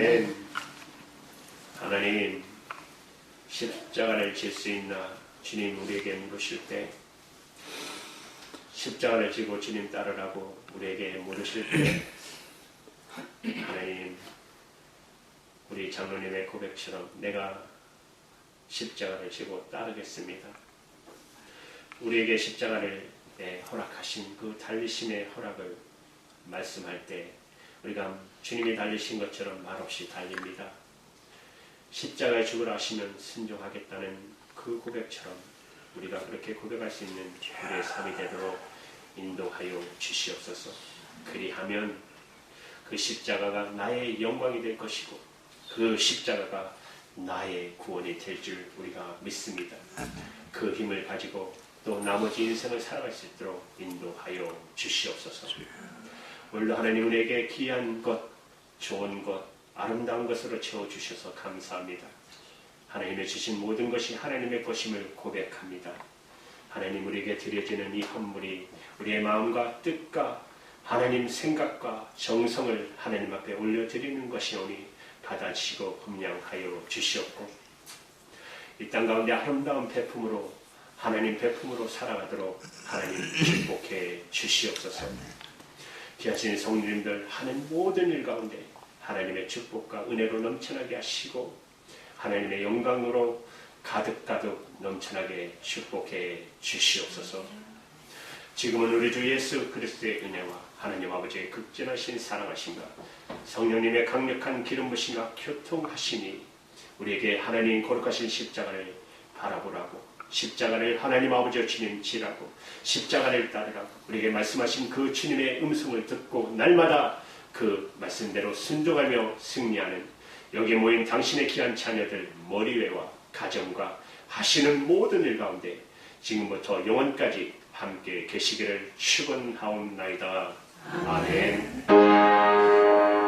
아멘. 하나님, 십자가를 질 수 있나 주님 우리에게 물으실 때, 십자가를 지고 주님 따르라고 우리에게 물으실 때, 하나님, 우리 장로님의 고백처럼 내가 십자가를 지고 따르겠습니다. 우리에게 십자가를 네, 허락하신 그 달리심의 허락을 말씀할 때 우리가 주님이 달리신 것처럼 말없이 달립니다. 십자가에 죽으라 하시면 순종하겠다는 그 고백처럼 우리가 그렇게 고백할 수 있는 우리의 삶이 되도록 인도하여 주시옵소서. 그리하면 그 십자가가 나의 영광이 될 것이고 그 십자가가 나의 구원이 될 줄 우리가 믿습니다. 그 힘을 가지고 또 나머지 인생을 살아갈 수 있도록 인도하여 주시옵소서. 오늘도 하나님 우리에게 귀한 것, 좋은 것, 아름다운 것으로 채워 주셔서 감사합니다. 하나님의 주신 모든 것이 하나님의 것임을 고백합니다. 하나님 우리에게 드려지는 이 헌물이 우리의 마음과 뜻과 하나님 생각과 정성을 하나님 앞에 올려드리는 것이오니 받아주시고 검량하여 주시옵고 이 땅 가운데 아름다운 배품으로 하나님 배품으로 살아가도록 하나님 축복해 주시옵소서. 귀하신 성령님들 하는 모든 일 가운데 하나님의 축복과 은혜로 넘쳐나게 하시고 하나님의 영광으로 가득가득 넘쳐나게 축복해 주시옵소서. 지금은 우리 주 예수 그리스도의 은혜와 하나님 아버지의 극진하신 사랑하심과 성령님의 강력한 기름 부심과 교통하심이 우리에게 하나님 거룩하신 십자가를 바라보라고 십자가를 하나님 아버지와 주님 지라고 십자가를 따르라고 우리에게 말씀하신 그 주님의 음성을 듣고 날마다 그 말씀대로 순종하며 승리하는 여기 모인 당신의 귀한 자녀들 머리외와 가정과 하시는 모든 일 가운데 지금부터 영원까지 함께 계시기를 축원하옵나이다. 아멘.